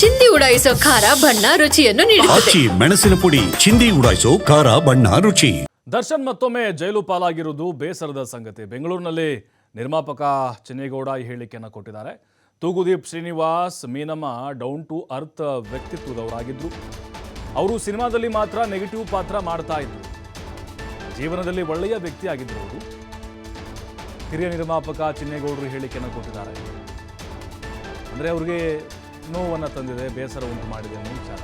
ಚಿಂದಿ ಉಡಾಯಿಸೋ ಖಾರ ಬಣ್ಣ ರುಚಿಯನ್ನು ನೀಡುತ್ತದೆ. ಆಚಿ ಮೆಣಸಿನ ಪುಡಿ ಚಿಂದಿ ಉಡಾಯಿಸೋ ಖಾರ ಬಣ್ಣ ರುಚಿ. ದರ್ಶನ್ ಮತ್ತೊಮ್ಮೆ ಜೈಲು ಪಾಲಾಗಿರುವುದು ಬೇಸರದ ಸಂಗತಿ. ಬೆಂಗಳೂರಿನಲ್ಲಿ ನಿರ್ಮಾಪಕ ಚಿನ್ನೇಗೌಡ ಈ ಹೇಳಿಕೆಯನ್ನು ಕೊಟ್ಟಿದ್ದಾರೆ. Thoogudeep Srinivas Meenamma down to earth ವ್ಯಕ್ತಿತ್ವದವರಾಗಿದ್ದರು ಅವರು ಸಿನಿಮಾದಲ್ಲಿ ಮಾತ್ರ ನೆಗೆಟಿವ್ ಪಾತ್ರ ಮಾಡ್ತಾ ಇದ್ರು. ಜೀವನದಲ್ಲಿ ಒಳ್ಳೆಯ ವ್ಯಕ್ತಿ ಆಗಿದ್ರು ಅವರು. ಹಿರಿಯ ನಿರ್ಮಾಪಕ ಚಿನ್ನೇಗೌಡರು ಹೇಳಿಕೆಯನ್ನು ಕೊಟ್ಟಿದ್ದಾರೆ. ಅಂದರೆ ಅವ್ರಿಗೆ ನೋವನ್ನು ತಂದಿದೆ, ಬೇಸರ ಉಂಟು ಮಾಡಿದೆ ಅನ್ನೋ ವಿಚಾರ.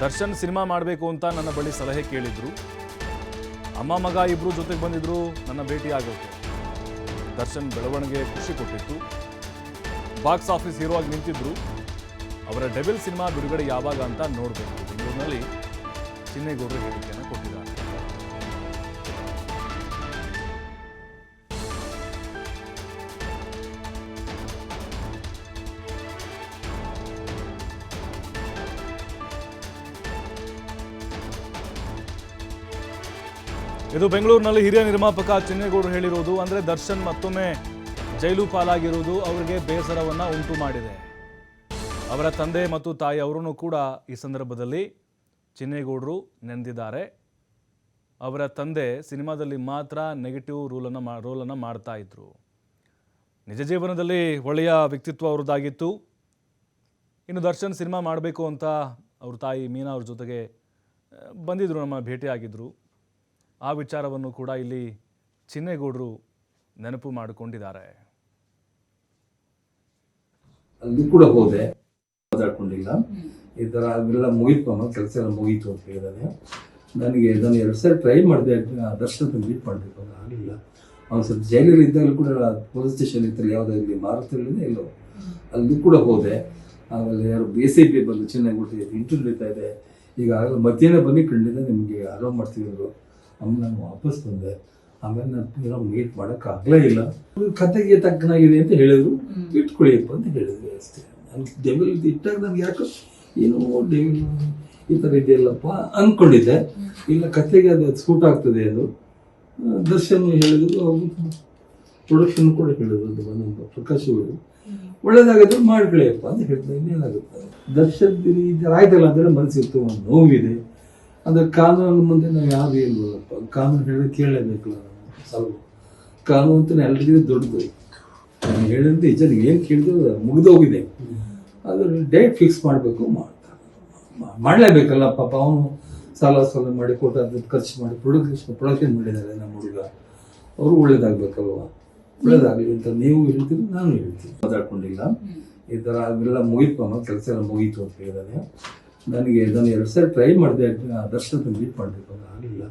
ದರ್ಶನ್ ಸಿನಿಮಾ ಮಾಡಬೇಕು ಅಂತ ನನ್ನ ಬಳಿ ಸಲಹೆ ಕೇಳಿದ್ರು. ಅಮ್ಮ ಮಗ ಇಬ್ಬರು ಜೊತೆಗೆ ಬಂದಿದ್ರು, ನನ್ನ ಭೇಟಿ ಆಗೋಕೆ. ದರ್ಶನ್ ಬೆಳವಣಿಗೆ ಖುಷಿ ಕೊಟ್ಟಿತ್ತು. ಬಾಕ್ಸ್ ಆಫೀಸ್ ಹೀರೋ ಆಗಿ ನಿಂತಿದ್ರು. ಅವರ ಡೆಬಿಲ್ ಸಿನಿಮಾ ಬಿಡುಗಡೆ ಯಾವಾಗ ಅಂತ ನೋಡಬೇಕು. ಬೆಂಗಳೂರಿನಲ್ಲಿ ಚಿನ್ನೇಗೌಡರು ಹೇಳಿಕೆಯನ್ನು ಕೊಟ್ಟಿದ್ದಾರೆ. ಇದು ಬೆಂಗಳೂರಿನಲ್ಲಿ ಹಿರಿಯ ನಿರ್ಮಾಪಕ ಚಿನ್ನೇಗೌಡರು ಹೇಳಿರುವುದು, ಅಂದರೆ ದರ್ಶನ್ ಮತ್ತೊಮ್ಮೆ ಜೈಲು ಪಾಲಾಗಿರುವುದು ಅವರಿಗೆ ಬೇಸರವನ್ನ ಉಂಟು ಮಾಡಿದೆ. ಅವರ ತಂದೆ ಮತ್ತು ತಾಯಿ ಅವರನ್ನು ಕೂಡ ಈ ಸಂದರ್ಭದಲ್ಲಿ ಚಿನ್ನೇಗೌಡರು ನೆಂದಿದ್ದಾರೆ ಅವರ ತಂದೆ ಸಿನಿಮಾದಲ್ಲಿ ಮಾತ್ರ ನೆಗೆಟಿವ್ ರೂಲನ್ನು ಮಾ, ರೋಲನ್ನು ಮಾಡ್ತಾ ಇದ್ರು. ನಿಜ ಜೀವನದಲ್ಲಿ ಒಳ್ಳೆಯ ವ್ಯಕ್ತಿತ್ವ ಅವ್ರದ್ದಾಗಿತ್ತು. ಇನ್ನು ದರ್ಶನ್ ಸಿನಿಮಾ ಮಾಡಬೇಕು ಅಂತ ಅವ್ರ ತಾಯಿ ಮೀನಾ ಅವ್ರ ಜೊತೆಗೆ ಬಂದಿದ್ದರು ನಮ್ಮ ಭೇಟಿಯಾಗಿದ್ದರು ಆ ವಿಚಾರವನ್ನು ಕೂಡ ಇಲ್ಲಿ ಚಿನ್ನೇಗೌಡರು ನೆನಪು ಮಾಡಿಕೊಂಡಿದ್ದಾರೆ. ಅಲ್ಲಿ ಕೂಡ ಹೋದೆ. ಮಾತಾಡ್ಕೊಂಡಿಲ್ಲ. ಈ ಥರ ಅದೆಲ್ಲ ಮುಗಿತು ಅನ್ನೋ ಕೆಲಸ ಎಲ್ಲ ಮುಗೀತು ಅಂತ ಹೇಳಿದಾನೆ ನನಗೆ ನಾನು ಎರಡು ಸರಿ ಟ್ರೈ ಮಾಡಿದೆ. ದರ್ಶನ ಮೀಟ್ ಮಾಡಬೇಕು ಅಂತ ಆಗಲಿಲ್ಲ. ಅವ್ನು ಸ್ವಲ್ಪ ಜೈಲಲ್ಲಿ ಇದ್ದಾಗಲೂ ಕೂಡ ಪೊಲೀಸ್ ಸ್ಟೇಷನ್ ಇತ್ತು ಯಾವುದೋ ಇಲ್ಲಿ ಮಾರುತ್ತಿರಲಿಲ್ಲ ಇಲ್ಲೋ? ಅಲ್ಲಿ ಕೂಡ ಹೋದೆ. ಆಮೇಲೆ ಯಾರು ಬಿ ಎಸ್ ಐ ಪಿ ಬಂದು ಚೆನ್ನಾಗಿ ಬಿಟ್ಟಿದೆ ಇಂಟರ್ವ್ಯೂ ಇದೆ. ಈಗ ಆಗಲೇ ಮಧ್ಯಾಹ್ನ ಬನ್ನಿ ಖಂಡಿತ ನಿಮಗೆ ಅಲೋ ಅಂದರು. ಆಮೇಲೆ ನಾನು ವಾಪಸ್ ಬಂದೆ ಆಮೇಲೆ ನಾನು ಏನೋ ಮೀಟ್ ಮಾಡೋಕ್ಕಾಗಲೇ ಇಲ್ಲ. ಕತೆಗೆ ತಕ್ಕನಾಗಿದೆ ಅಂತ ಹೇಳಿದ್ರು. ಇಟ್ಕೊಳ್ಳಿಯಪ್ಪ ಅಂತ ಹೇಳಿದ್ವಿ ಅಷ್ಟೇ. ನಾನು ಡೆವಿಲ್ ಇಟ್ಟಾಗ ನನಗೆ ಯಾಕೆ ಏನೋ ಡೆವಿಲ್ ಈ ಥರ ಇದೆಯಲ್ಲಪ್ಪ ಅಂದ್ಕೊಂಡಿದ್ದೆ ಇಲ್ಲ ಕತೆಗೆ ಅದು ಸೂಟ್ ಆಗ್ತದೆ ಅದು. ದರ್ಶನ್ ಹೇಳಿದ್ರು ಅವರು ಪ್ರೊಡಕ್ಷನ್ ಕೂಡ ಹೇಳಿದ್ರು ಅದು ಬಂದ ಪ್ರಕಾಶ್ ಅವರು ಒಳ್ಳೇದಾಗಿದ್ರೆ ಮಾಡ್ಕೊಳ್ಳಿಯಪ್ಪ ಅಂತ ಹೇಳ್ತಾರೆ ಇನ್ನೇನಾಗುತ್ತೆ? ದರ್ಶನ್ ಇದು ಆಯ್ತಲ್ಲ ಅಂದರೆ ಮನಸ್ಸಿತ್ತು ಒಂದು ನೋವಿದೆ. ಅಂದರೆ ಕಾನೂನು ಮುಂದೆ ನಾವು ಯಾರು ಇಲ್ವಲ್ಲಪ್ಪ ಕಾನೂನು ಹೇಳಿ ಕೇಳಲೇಬೇಕಲ್ಲ ನಾವು ಕಾನೂನು ಅಂತ ಎಲ್ಲರಿಗೂ ದೊಡ್ಡದು. ನಾನು ಹೇಳಿದ್ರೆ ನಿಜ ಏನು ಕೇಳಿದ್ರು ಮುಗಿದೋಗಿದೆ. ಅದ್ರ ಡೇಟ್ ಫಿಕ್ಸ್ ಮಾಡಬೇಕು, ಮಾಡ್ತಾರೆ. ಮಾಡಲೇಬೇಕಲ್ಲ ಪಾಪ. ಅವನು ಸಾಲ ಸಾಲ ಮಾಡಿ ಕೊಟ್ಟು ದುಡ್ಡು ಖರ್ಚು ಮಾಡಿ ಪ್ರೊಡಕ್ಷನ್ ಪ್ರೊಡಕ್ಷನ್ ಮಾಡಿದ್ದಾರೆ ನಮ್ಮ ಹುಡುಗ. ಅವರು ಒಳ್ಳೇದಾಗಬೇಕಲ್ವ? ಒಳ್ಳೇದಾಗಲಿ ಅಂತ ನೀವು ಹೇಳ್ತೀರಿ, ನಾನು ಹೇಳ್ತೀನಿ. ಮಾತಾಡ್ಕೊಂಡಿಲ್ಲ. ಈ ಥರ ಅದೆಲ್ಲ ಮುಗೀತು ಅನ್ನೋ ಕೆಲಸ ಎಲ್ಲ ಮುಗೀತು ಅಂತ ಹೇಳಿದಾನೆ. ನನಗೆ ನಾನು ಎರಡು ಸರಿ ಟ್ರೈ ಮಾಡಿದೆ ದರ್ಶನ ಮೀಟ್ ಮಾಡಬೇಕು ಆಗಲಿಲ್ಲ.